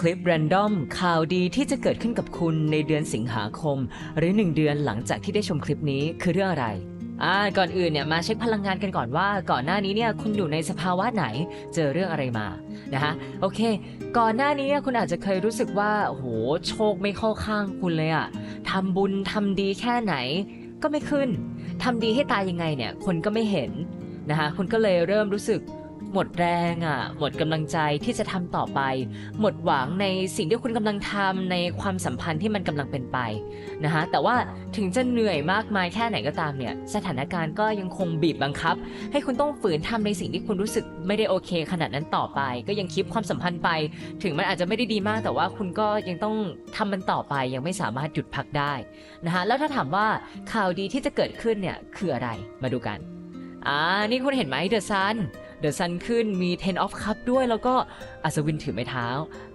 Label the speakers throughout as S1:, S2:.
S1: คลิปแรนดอมข่าวดีที่จะเกิดขึ้นกับคุณในเดือนสิงหาคม หรือ 1 เดือนหลังจากที่ได้ชมคลิปนี้คือเรื่องอะไรอ่าก่อนอื่นเนี่ยมาเช็คพลังงานกันก่อนว่า ก่อนหน้านี้เนี่ยคุณอยู่ในสภาวะไหนเจอเรื่องอะไรมานะฮะโอเค ก่อนหน้านี้คุณอาจจะเคยรู้สึกว่าโอ้โหโชคไม่เข้าข้างคุณเลยอะทำบุญทำดีแค่ไหนก็ไม่ขึ้นทำดีให้ตายยังไงเนี่ยคนก็ไม่เห็นนะคะคุณก็เลยเริ่มรู้สึก หมดแรงอะ หมดกำลังใจที่จะทำต่อไป หมดหวังในสิ่งที่คุณกำลังทำในความสัมพันธ์ที่มันกำลังเป็นไปนะคะแต่ว่าถึงจะเหนื่อยมากมายแค่ไหนก็ตามเนี่ย สถานการณ์ก็ยังคงบีบบังคับ ให้คุณต้องฝืนทำในสิ่งที่คุณรู้สึกไม่ได้โอเค ขนาดนั้นต่อไป ก็ยังคิดความสัมพันธ์ไป ถึงมันอาจจะไม่ได้ดีมาก แต่ว่าคุณก็ยังต้องทำมันต่อไปยังไม่สามารถหยุดพักได้นะคะแล้วถ้าถามว่าข่าวดีที่จะเกิดขึ้นเนี่ยคืออะไรมาดูกันอ่านี่คุณเห็นไหมเดอะซัน เดอะซันขึ้นมี10 of cup ด้วยแล้วก็อัศวินถือไม้เท้า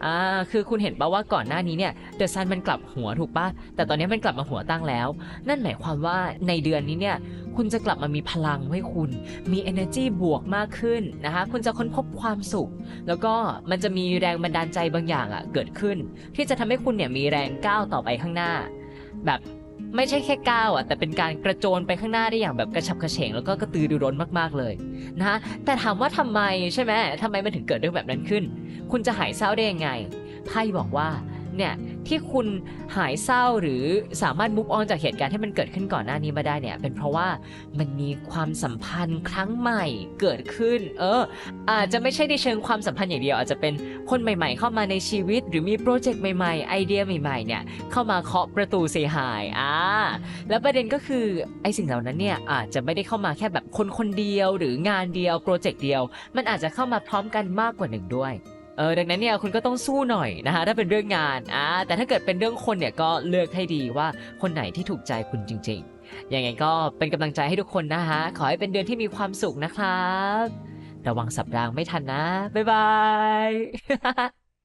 S1: อ่าคือคุณเห็นปะว่าก่อนหน้านี้เนี่ยเดอะซันมันกลับหัวถูกปะแต่ตอนนี้มันกลับมาหัวตั้งแล้ว นั่นหมายความว่าในเดือนนี้เนี่ยคุณจะกลับมามีพลังให้คุณ มี energy บวกมากขึ้นนะคะคุณจะค้นพบความสุข แล้วก็มันจะมีแรงบันดาลใจบางอย่างอะ่ะเกิดขึ้น ที่จะทำให้คุณเนี่ยมีแรงก้าวต่อไปข้างหน้า แบบ ไม่ใช่แค่ก้าวอะแต่เป็นการกระโจนไปข้างหน้าได้อย่างแบบกระฉับกระเฉงแล้วก็กระตือรือร้นมากๆเลยนะฮะแต่ถามว่าทำไมใช่ไหมทำไมมันถึงเกิดเรื่องแบบนั้นขึ้น คุณจะหายเศร้าได้ยังไงไพ่บอกว่า เนี่ยที่คุณหายเศร้าหรือสามารถมุกออนจากเหตุการณ์ที่มันเกิดขึ้นก่อนหน้านี้มาได้เนี่ยเป็นเพราะว่ามันมีความสัมพันธ์ครั้งใหม่เกิดขึ้น เออ อาจจะไม่ใช่ในเชิงความสัมพันธ์อย่างเดียวอาจจะเป็นคนใหม่ ๆ เข้ามาในชีวิต หรือมีโปรเจกต์ใหม่ๆ ไอเดียใหม่ๆเนี่ยเข้ามาเคาะประตูเสียหายอ่าแล้วประเด็นก็คือไอสิ่งเหล่านั้นเนี่ยอาจจะไม่ได้เข้ามาแค่แบบคนคนเดียว หรืองานเดียวโปรเจกต์เดียว มันอาจจะเข้ามาพร้อมกันมากกว่าหนึ่งด้วย ออดังนั้นเนี่ยคุณก็ต้องสู้หน่อยนะคะถ้าเป็นเรื่องงานอ่าแต่ถ้าเกิดเป็นเรื่องคนเนี่ยก็เลือกให้ดีว่าคนไหนที่ถูกใจคุณจริงๆยังไงก็เป็นกำลังใจให้ทุกคนนะคะขอให้เป็นเดือนที่มีความสุขนะครับ ระวังสับรางไม่ทันนะ บ๊ายบาย